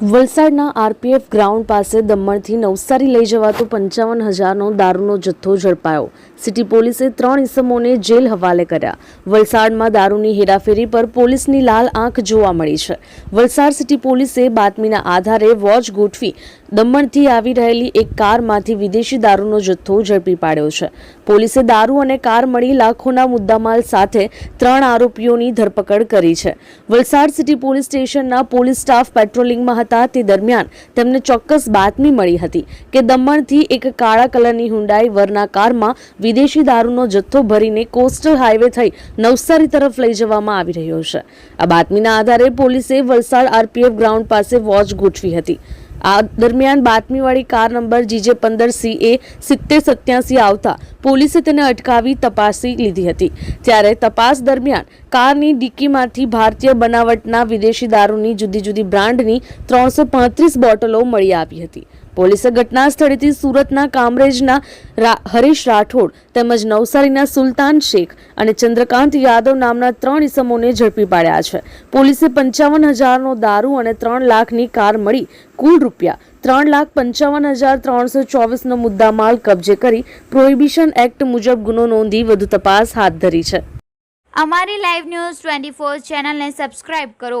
વલસાડના RPF ground પાસે દમણથી નવસારી લઈ જવાતો પંચાવન હજારનો દારૂનો જથ્થો ઝડપાયો. સિટી પોલીસે ત્રણ ઇસમોને જેલ હવાલે કર્યા. વલસાડમાં દારૂની હેરાફેરી પર પોલીસની લાલ આંખ જોવા મળી છે. વલસાડ સિટી પોલીસે બાતમીના આધારે વોચ ગોઠવી દમણથી આવી રહેલી એક કારમાંથી વિદેશી દારૂનો જથ્થો ઝડપી પાડ્યો છે. પોલીસે દારૂ અને કાર મળી લાખોના મુદ્દામાલ સાથે ત્રણ આરોપીઓની ધરપકડ કરી છે. વલસાડ સિટી પોલીસ સ્ટેશનના પોલીસ સ્ટાફ પેટ્રોલિંગમાં હતા તે દરમિયાન તેમને ચોક્કસ બાતમી મળી હતી કે દમણથી એક કાળા કલરની હુંડાઈ વરના કારમાં વિદેશી દારૂનો જથ્થો ભરીને કોસ્ટલ હાઈવે થઈ નવસારી તરફ લઈ જવામાં આવી રહ્યો છે. આ બાતમીના આધારે પોલીસે વલસાડ આરપીએફ ગ્રાઉન્ડ પાસે વોચ ગોઠવી હતી. આ દરમિયાન બાતમીવાળી કાર નંબર જીજે પંદર સી એ સિત્તેર સત્યાસી આવતા પોલીસે તેને અટકાવી તપાસી લીધી હતી. ત્યારે તપાસ દરમિયાન કારની ડિક્કીમાંથી ભારતીય બનાવટના વિદેશી દારૂની જુદી જુદી બ્રાન્ડની ત્રણસો પાંત્રીસ બોટલો મળી આવી હતી. પોલીસે ઘટના સ્થળેથી સુરતના કામરેજના હરીશ રાઠોડ તેમજ નવસારીના સુલતાન શેખ અને ચંદ્રકાંત યાદવ નામના ત્રણ ઇસમોને ઝડપી પાડ્યા છે. પોલીસે પંચાવન હજારનો દારૂ અને ત્રણ લાખની કાર મળી કુલ રૂપિયા ત્રણ લાખ પંચાવન હજાર ત્રણસો ચોવીસનો મુદ્દામાલ કબજે કરી પ્રોહિબિશન એક્ટ મુજબ ગુનો નોંધી વધુ તપાસ હાથ ધરી છે. અમારી લાઈવ ન્યૂઝ ટ્વેન્ટી ફોર ચેનલને સબસ્ક્રાઇબ કરો.